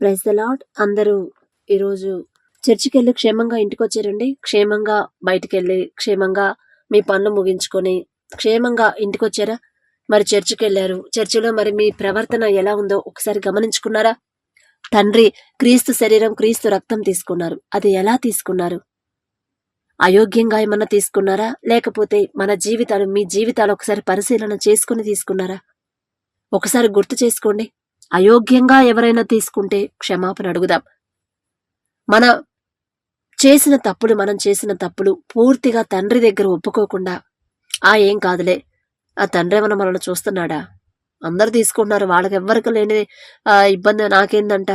Praise the lord అందరూ ఈరోజు చర్చికి వెళ్ళి క్షేమంగా ఇంటికి వచ్చారండి క్షేమంగా బయటికి వెళ్ళి క్షేమంగా మీ పనులు ముగించుకొని క్షేమంగా ఇంటికి వచ్చారా మరి చర్చికి వెళ్ళారు చర్చిలో మరి మీ ప్రవర్తన ఎలా ఉందో ఒకసారి గమనించుకున్నారా? తండ్రి క్రీస్తు శరీరం క్రీస్తు రక్తం తీసుకున్నారు. అది ఎలా తీసుకున్నారు? అయోగ్యంగా ఏమన్నా తీసుకున్నారా? లేకపోతే మన జీవితాలు మీ జీవితాలు ఒకసారి పరిశీలన చేసుకుని తీసుకున్నారా? ఒకసారి గుర్తు చేసుకోండి. అయోగ్యంగా ఎవరైనా తీసుకుంటే క్షమాపణ అడుగుదాం. మన చేసిన తప్పులు మనం చేసిన తప్పులు పూర్తిగా తండ్రి దగ్గర ఒప్పుకోకుండా ఆ ఏం కాదులే ఆ తండ్రి ఏమైనా మనల్ని చూస్తున్నాడా? అందరు తీసుకుంటున్నారు వాళ్ళకి ఎవ్వరికి లేని ఇబ్బంది నాకేందంట?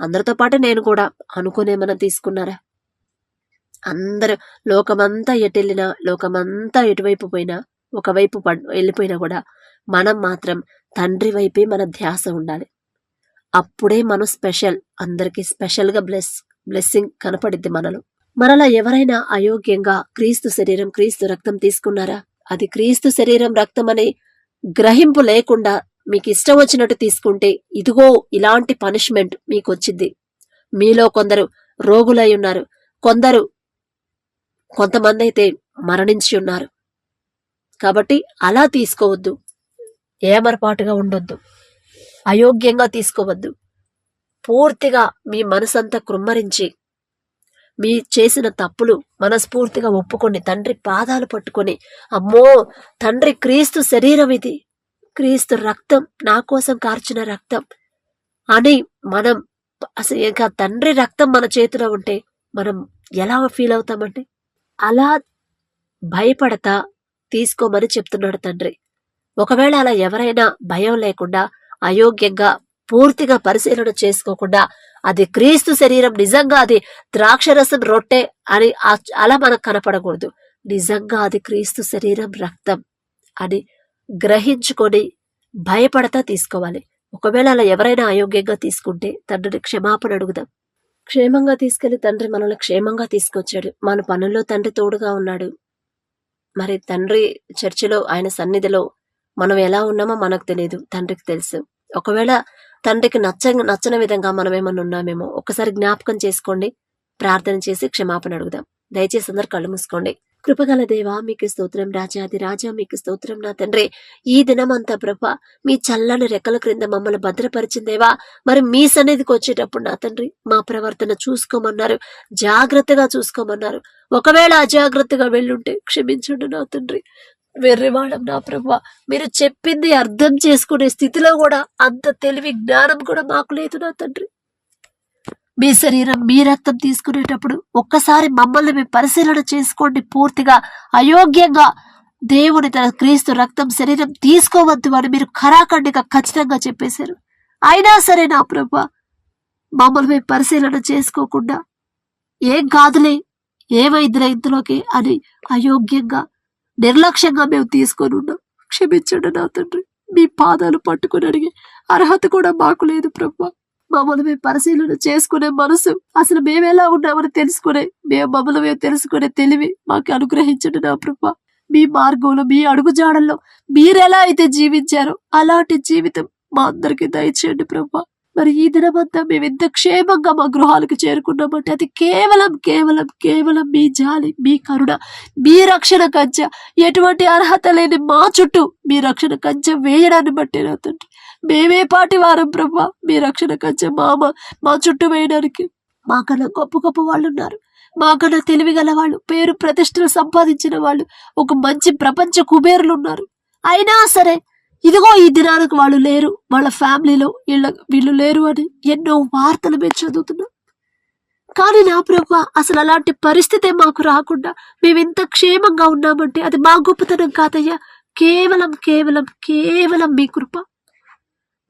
అందరితో పాటు నేను కూడా అనుకునేమన్నా తీసుకున్నారా? అందరు లోకమంతా ఎటెళ్ళినా లోకమంతా ఎటువైపు పోయినా ఒకవైపు పడ్ వెళ్ళిపోయినా కూడా మనం మాత్రం తండ్రి వైపే మన ధ్యాస ఉండాలి. అప్పుడే మనం స్పెషల్ అందరికీ స్పెషల్గా బ్లెస్ బ్లెస్సింగ్ కనపడిద్ది మనలో. మనలో ఎవరైనా అయోగ్యంగా క్రీస్తు శరీరం క్రీస్తు రక్తం తీసుకున్నారా? అది క్రీస్తు శరీరం రక్తం అనే గ్రహింపు లేకుండా మీకు ఇష్టం వచ్చినట్టు తీసుకుంటే ఇదిగో ఇలాంటి పనిష్మెంట్ మీకు వచ్చింది మీలో కొందరు రోగులై ఉన్నారు. కొందరు కొంతమంది అయితే మరణించి ఉన్నారు. కాబట్టి అలా తీసుకోవద్దు. ఏమరపాటుగా ఉండొద్దు. అయోగ్యంగా తీసుకోవద్దు. పూర్తిగా మీ మనసంతా కృమ్మరించి మీ చేసిన తప్పులు మనస్ఫూర్తిగా ఒప్పుకొని తండ్రి పాదాలు పట్టుకొని అమ్మో తండ్రి క్రీస్తు శరీరం ఇది. క్రీస్తు రక్తం నా కోసం కార్చిన రక్తం అని మనం అసలు ఇంకా తండ్రి రక్తం మన చేతిలో ఉంటే మనం ఎలా ఫీల్ అవుతామంటే అలా భయపడతా తీసుకోమని చెప్తున్నాడు తండ్రి. ఒకవేళ అలా ఎవరైనా భయం లేకుండా అయోగ్యంగా పూర్తిగా పరిశీలన చేసుకోకుండా అది క్రీస్తు శరీరం నిజంగా అది ద్రాక్షరసం రొట్టె అని అలా మనకు కనపడకూడదు. నిజంగా అది క్రీస్తు శరీరం రక్తం అని గ్రహించుకొని భయపడతా తీసుకోవాలి. ఒకవేళ అలా ఎవరైనా అయోగ్యంగా తీసుకుంటే తండ్రిని క్షమాపణ అడుగుదాం. క్షేమంగా తీసుకెళ్ళి తండ్రి మనల్ని క్షేమంగా తీసుకొచ్చాడు. మన పనుల్లో తండ్రి తోడుగా ఉన్నాడు. మరి తండ్రి చర్చిలో ఆయన సన్నిధిలో మనం ఎలా ఉన్నామో మనకు తెలియదు తండ్రికి తెలుసు. ఒకవేళ తండ్రికి నచ్చ నచ్చని విధంగా మనం ఏమన్నా ఉన్నామేమో ఒకసారి జ్ఞాపకం చేసుకోండి ప్రార్థన చేసి క్షమాపణ అడుగుదాం. దయచేసి అందరు కళ్ళు మూసుకోండి. కృపగల దేవా మీకు స్తోత్రం రాజాది రాజా మీకు స్తోత్రం నా తండ్రి. ఈ దినమంతా ప్రభ మీ చల్లని రెక్కల క్రింద మమ్మల్ని భద్రపరిచిందేవా మరి మీ సన్నిధికి వచ్చేటప్పుడు నా తండ్రి మా ప్రవర్తన చూసుకోమన్నారు జాగ్రత్తగా చూసుకోమన్నారు. ఒకవేళ అజాగ్రత్తగా వెళ్ళుంటే క్షమించండి నా తండ్రి. వెర్రివాడం నా ప్రభు మీరు చెప్పింది అర్థం చేసుకునే స్థితిలో కూడా అంత తెలివి జ్ఞానం కూడా మాకు లేదు నా తండ్రి. మీ శరీరం మీ రక్తం తీసుకునేటప్పుడు ఒక్కసారి మమ్మల్ని మేము పరిశీలన చేసుకోండి పూర్తిగా. అయోగ్యంగా దేవుని తన క్రీస్తు రక్తం శరీరం తీసుకోవద్దు అని మీరు ఖరాఖండిగా ఖచ్చితంగా చెప్పేశారు. అయినా సరే నా ప్రభు మమ్మల్ని మేము పరిశీలన చేసుకోకుండా ఏం కాదులే ఏమైందిలే ఇందులోకి అని అయోగ్యంగా నిర్లక్ష్యంగా మేము తీసుకొని ఉన్నాం. క్షమించండి నా తండ్రి. మీ పాదాలు పట్టుకుని అడిగే అర్హత కూడా మాకు లేదు ప్రభు. మమ్మల్ని మేము పరిశీలన చేసుకునే మనసు అసలు మేమెలా ఉన్నామని తెలుసుకునే మేము మమ్మల్ని మేము తెలుసుకునే తెలివి మాకు అనుగ్రహించండి నా ప్రభు. మీ మార్గంలో మీ అడుగుజాడల్లో మీరెలా అయితే జీవించారో అలాంటి జీవితం మా అందరికి దయచేయండి ప్రభా. మరి ఈ దినమంతా మేము ఎంత క్షేమంగా మా గృహాలకు చేరుకున్నామంటే అది కేవలం కేవలం కేవలం మీ జాలి మీ కరుణ మీ రక్షణ కంచె ఎటువంటి అర్హత లేని మా చుట్టూ మీ రక్షణ కంచె వేయడాన్ని బట్టి నా తండ్రి. మేమే పాటి వారం ప్రభా మీ రక్షణ కంచె మామ మా చుట్టూ వేయడానికి. మాకన్నా గొప్ప గొప్ప వాళ్ళు ఉన్నారు మాకన్నా తెలివి గల వాళ్ళు పేరు ప్రతిష్టలు సంపాదించిన వాళ్ళు ఒక మంచి ప్రపంచ కుబేరులు ఉన్నారు అయినా సరే ఇదిగో ఈ దినానికి వాళ్ళు లేరు. వాళ్ళ ఫ్యామిలీలో వీళ్ళ వీళ్ళు లేరు అని ఎన్నో వార్తలు మేము చదువుతున్నాం. కానీ నా ప్రభు అసలు అలాంటి పరిస్థితే మాకు రాకుండా మేము ఇంత క్షేమంగా ఉన్నామంటే అది మా గొప్పతనం కాదయ్యా. కేవలం కేవలం కేవలం మీ కృప.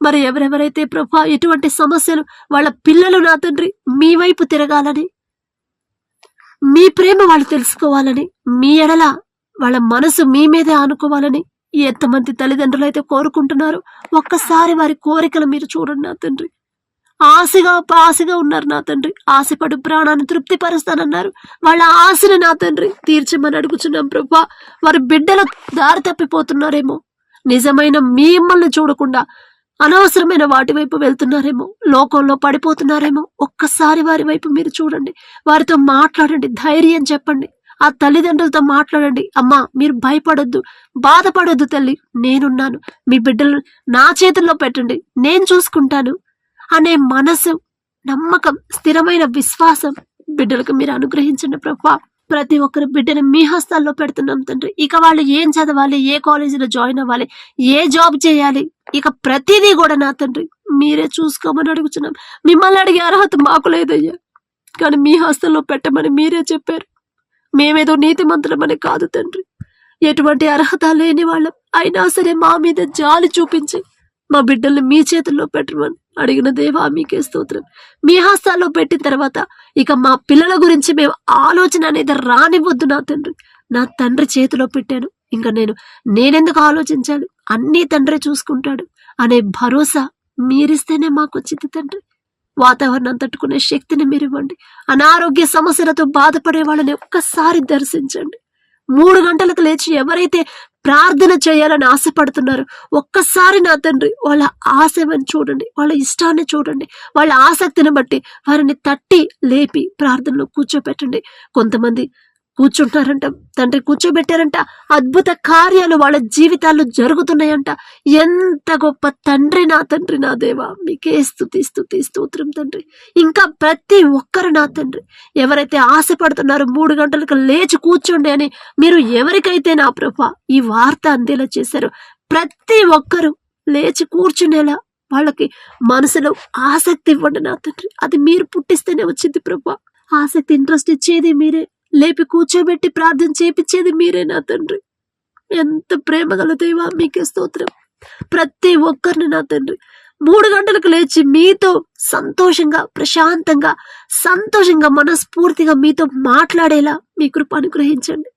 మరి ఎవరెవరైతే ప్రభా ఎటువంటి సమస్యలు వాళ్ళ పిల్లలు నా తండ్రి మీ వైపు తిరగాలని మీ ప్రేమ వాళ్ళు తెలుసుకోవాలని మీ ఎడల వాళ్ళ మనసు మీ మీదే ఆనుకోవాలని ఎంతమంది తల్లిదండ్రులు అయితే కోరుకుంటున్నారు ఒక్కసారి వారి కోరికలు మీరు చూడండి నా తండ్రి. ఆశగా ఆశగా ఉన్నారు నా తండ్రి. ఆశపడు ప్రాణాన్ని తృప్తిపరుస్తానన్నారు. వాళ్ళ ఆశను నా తండ్రి తీర్చమని అడుగుచున్నాం ప్రభా. వారి బిడ్డల దారి తప్పిపోతున్నారేమో. నిజమైన మిమ్మల్ని చూడకుండా అనవసరమైన వాటి వైపు వెళ్తున్నారేమో. లోకంలో పడిపోతున్నారేమో. ఒక్కసారి వారి వైపు మీరు చూడండి. వారితో మాట్లాడండి. ధైర్యం చెప్పండి. ఆ తల్లిదండ్రులతో మాట్లాడండి. అమ్మా మీరు భయపడొద్దు బాధపడొద్దు తల్లి. నేనున్నాను. మీ బిడ్డలు నా చేతుల్లో పెట్టండి. నేను చూసుకుంటాను అనే మనసు నమ్మకం స్థిరమైన విశ్వాసం బిడ్డలకు మీరు అనుగ్రహించండి ప్రభా. ప్రతి ఒక్కరి బిడ్డని మీ హస్తాల్లో పెడుతున్నాం తండ్రి. ఇక వాళ్ళు ఏం చదవాలి ఏ కాలేజీలో జాయిన్ అవ్వాలి ఏ జాబ్ చేయాలి ఇక ప్రతిదీ కూడా నా తండ్రి. మీరే చూసుకోమని అడుగుతున్నాం. మిమ్మల్ని అడిగే అర్హత మాకు లేదయ్యా. కానీ మీ హస్తంలో పెట్టమని మీరే చెప్పారు. మేమేదో నీతిమంతులమని కాదు తండ్రి. ఎటువంటి అర్హత లేని వాళ్ళం. అయినా సరే మా మీద జాలి చూపించి మా బిడ్డల్ని మీ చేతుల్లో పెట్టమని అడిగిన దేవా మీకే స్తోత్రం. మీ హస్తాల్లో పెట్టిన తర్వాత ఇక మా పిల్లల గురించి మేము ఆలోచన అనేది రానివ్వద్దు నా తండ్రి. నా తండ్రి చేతిలో పెట్టాను. ఇంకా నేను నేనెందుకు ఆలోచించాలి? అన్నీ తండ్రి చూసుకుంటాడు. అనే భరోసా మీరిస్తేనే మాకు వచ్చింది తండ్రి. వాతావరణం తట్టుకునే శక్తిని మీరు ఇవ్వండి అనారోగ్య సమస్యలతో బాధపడే వాళ్ళని ఒక్కసారి దర్శించండి. మూడు గంటలకు లేచి ఎవరైతే ప్రార్థన చేయాలని ఆశపడుతున్నారో ఒక్కసారి నా తండ్రి వాళ్ళ ఆశని చూడండి వాళ్ళ ఇష్టాన్ని చూడండి వాళ్ళ ఆసక్తిని బట్టి వారిని తట్టి లేపి ప్రార్థనలో కూర్చోపెట్టండి. కొంతమంది కూర్చుంటున్నారంట తండ్రి కూర్చోబెట్టారంట. అద్భుత కార్యాలు వాళ్ళ జీవితాల్లో జరుగుతున్నాయంట. ఎంత గొప్ప తండ్రి నా తండ్రి నా దేవా. మీకే స్థుతి స్థుతి స్తోత్రం తండ్రి. ఇంకా ప్రతి ఒక్కరు నా తండ్రి. ఎవరైతే ఆశపడుతున్నారో మూడు గంటలకు లేచి కూర్చోండి అని మీరు ఎవరికైతే నా ప్రభ ఈ వార్త అందేలా చేశారో ప్రతి ఒక్కరు లేచి కూర్చునేలా వాళ్ళకి మనసులో ఆసక్తి ఇవ్వండి నా తండ్రి. అది మీరు పుట్టిస్తేనే వచ్చింది ప్రభా. ఆసక్తి ఇంట్రెస్ట్ ఇచ్చేది మీరే. లేపి కూర్చోబెట్టి ప్రార్థన చేపించేది మీరే నా తండ్రి. ఎంత ప్రేమ గల దేవా మీకే స్తోత్రం. ప్రతి ఒక్కరిని నా తండ్రి. మూడు గంటలకు లేచి మీతో సంతోషంగా ప్రశాంతంగా సంతోషంగా మనస్ఫూర్తిగా మీతో మాట్లాడేలా మీ కృప అనుగ్రహించండి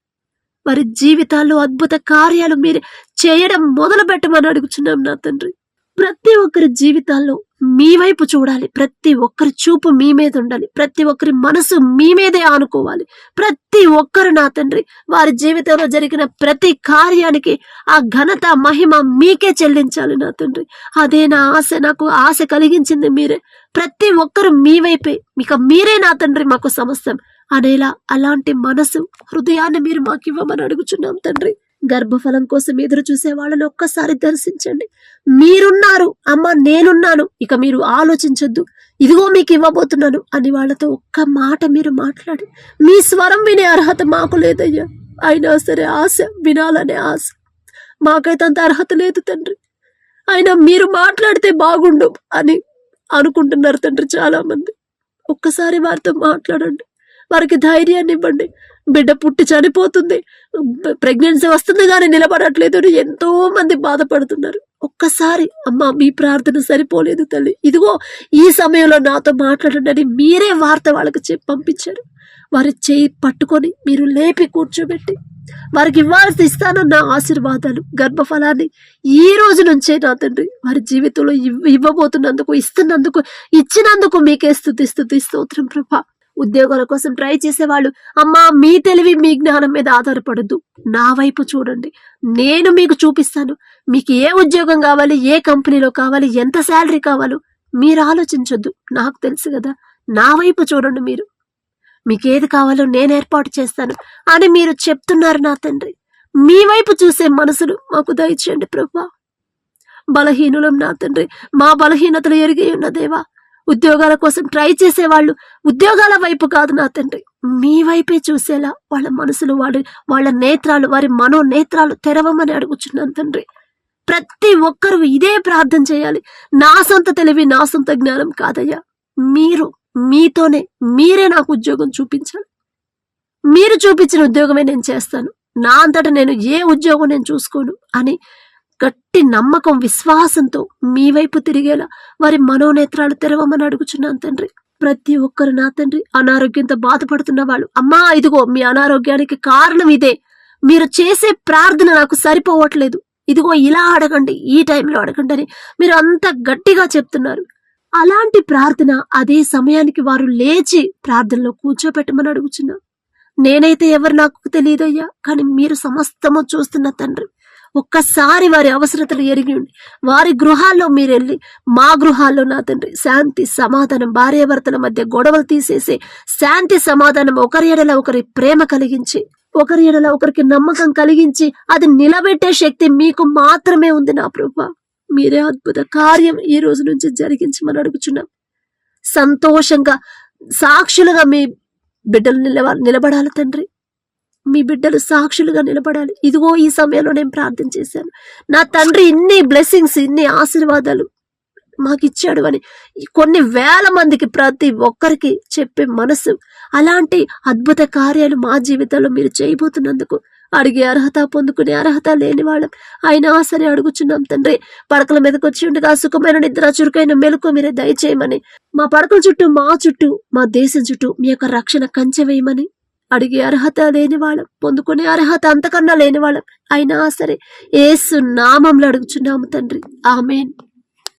వారి జీవితాల్లో అద్భుత కార్యాలు మీరు చేయడం మొదలు పెట్టమని అడుగుచున్నాం నా తండ్రి. ప్రతి ఒక్కరి జీవితాల్లో మీ వైపు చూడాలి. ప్రతి ఒక్కరి చూపు మీ మీద ఉండాలి. ప్రతి ఒక్కరి మనసు మీ మీదే ఆనుకోవాలి. ప్రతి ఒక్కరు నా తండ్రి వారి జీవితంలో జరిగిన ప్రతి కార్యానికి ఆ ఘనత మహిమ మీకే చెల్లించాలి నా తండ్రి. అదే నా ఆశ నాకు ఆశ కలిగించింది మీరే. ప్రతి ఒక్కరు మీ వైపే. ఇక మీరే నా తండ్రి మాకు సమస్తం అనేలా అలాంటి మనసు హృదయాన్ని మీరు మాకు ఇవ్వమని అడుగుచున్నాం తండ్రి. గర్భఫలం కోసం ఎదురు చూసే వాళ్ళని ఒక్కసారి దర్శించండి. మీరున్నారు. అమ్మ నేనున్నాను. ఇక మీరు ఆలోచించొద్దు. ఇదిగో మీకు ఇవ్వబోతున్నాను అని వాళ్ళతో ఒక్క మాట మీరు మాట్లాడి మీ స్వరం వినే అర్హత మాకు లేదయ్యా. అయినా సరే ఆశ వినాలనే ఆశ. మాకైతే అంత అర్హత లేదు తండ్రి. అయినా మీరు మాట్లాడితే బాగుండు అని అనుకుంటున్నారు తండ్రి చాలా మంది ఒక్కసారి వారితో మాట్లాడండి. వారికి ధైర్యాన్ని ఇవ్వండి. బిడ్డ పుట్టి చనిపోతుంది. ప్రెగ్నెన్సీ వస్తుంది కానీ నిలబడట్లేదు అని ఎంతో మంది బాధపడుతున్నారు. ఒక్కసారి అమ్మ మీ ప్రార్థన సరిపోలేదు తల్లి. ఇదిగో ఈ సమయంలో నాతో మాట్లాడండి మీరే వార్త వాళ్ళకి చెప్పి పంపించారు. వారి చేయి పట్టుకొని మీరు లేపి కూర్చోబెట్టి వారికి ఇవ్వాల్సి ఇస్తానన్న ఆశీర్వాదాలు గర్భఫలాన్ని ఈ రోజు నుంచే నా తండ్రి వారి జీవితంలో ఇవ్- ఇవ్వబోతున్నందుకు ఇస్తున్నందుకు ఇచ్చినందుకు మీకే స్థుతి స్థుతి స్తోత్రం ప్రభా. ఉద్యోగాల కోసం ట్రై చేసేవాళ్ళు. అమ్మా మీ తెలివి మీ జ్ఞానం మీద ఆధారపడద్దు. నా వైపు చూడండి. నేను మీకు చూపిస్తాను. మీకు ఏ ఉద్యోగం కావాలి ఏ కంపెనీలో కావాలి ఎంత శాలరీ కావాలో మీరు ఆలోచించొద్దు. నాకు తెలుసు కదా. నా వైపు చూడండి మీరు. మీకు ఏది కావాలో నేను ఏర్పాటు చేస్తాను అని మీరు చెప్తున్నారు నా తండ్రి. మీ వైపు చూసే మనసును మాకు దయచేయండి ప్రభా. బలహీనులం నా తండ్రి. మా బలహీనతలు ఎరిగి ఉన్న దేవా ఉద్యోగాల కోసం ట్రై చేసేవాళ్ళు ఉద్యోగాల వైపు కాదు నా తండ్రి. మీ వైపే చూసేలా వాళ్ళ మనసులు వాడి వాళ్ళ నేత్రాలు వారి మనో నేత్రాలు తెరవమని అడుగుచున్నాను తండ్రి. ప్రతి ఒక్కరూ ఇదే ప్రార్థన చేయాలి. నా సొంత తెలివి నా సొంత జ్ఞానం కాదయ్యా. మీరు మీతోనే మీరే నాకు ఉద్యోగం చూపించాలి. మీరు చూపించిన ఉద్యోగమే నేను చేస్తాను. నా అంతటా నేను ఏ ఉద్యోగం నేను చూసుకోను అని గట్టి నమ్మకం విశ్వాసంతో మీ వైపు తిరిగేలా వారి మనోనేత్రాలు తెరవమని అడుగుచున్నాను తండ్రి. ప్రతి ఒక్కరు నా తండ్రి అనారోగ్యంతో బాధపడుతున్న వాళ్ళు. అమ్మా ఇదిగో మీ అనారోగ్యానికి కారణం ఇదే. మీరు చేసే ప్రార్థన నాకు సరిపోవట్లేదు. ఇదిగో ఇలా అడగండి ఈ టైంలో అడగండి అని మీరు అంత గట్టిగా చెప్తున్నారు. అలాంటి ప్రార్థన అదే సమయానికి వారు లేచి ప్రార్థనలో కూర్చోపెట్టమని అడుగుచున్నా నేనైతే ఎవరు నాకు తెలియదయ్యా కానీ మీరు సమస్తము చూస్తున్న తండ్రి. ఒక్కసారి వారి అవసరతలు ఎరిగి ఉండి వారి గృహాల్లో మీరు వెళ్ళి మా గృహాల్లో నా తండ్రి శాంతి సమాధానం భార్యాభర్తల మధ్య గొడవలు తీసేసి శాంతి సమాధానం ఒకరి ఎడల ఒకరి ప్రేమ కలిగించి ఒకరి ఎడల ఒకరికి నమ్మకం కలిగించి అది నిలబెట్టే శక్తి మీకు మాత్రమే ఉంది నా ప్రభు. మీరే అద్భుత కార్యం ఈ రోజు నుంచి జరిగించమని అడుగుచున్నాం. సంతోషంగా సాక్షులుగా మీ బిడ్డలు నిలవ నిలబడాలి తండ్రి. మీ బిడ్డలు సాక్షులుగా నిలబడాలి. ఇదిగో ఈ సమయంలో నేను ప్రార్థన చేశాను. నా తండ్రి ఇన్ని బ్లెస్సింగ్స్ ఇన్ని ఆశీర్వాదాలు మాకు ఇచ్చాడు అని కొన్ని వేల మందికి ప్రతి ఒక్కరికి చెప్పే మనసు అలాంటి అద్భుత కార్యాలు మా జీవితంలో మీరు చేయబోతున్నందుకు అడిగే అర్హత పొందుకునే అర్హత లేని వాళ్ళం. అయినా సరే అడుగుచున్నాం తండ్రి పడకల మీదకి వచ్చి ఉండగా సుఖమైన నిద్ర చురుకైన మెలకు మీరే దయచేయమని. మా పడకల చుట్టూ మా చుట్టూ మా దేశం చుట్టూ మీ యొక్క రక్షణ కంచె వేయమని అడిగే అర్హత లేని వాళ్ళం పొందుకునే అర్హత అంతకన్నా లేని వాళ్ళం అయినా సరే ఏసు నామంలో అడుగుచున్నాము తండ్రి. ఆమెన్.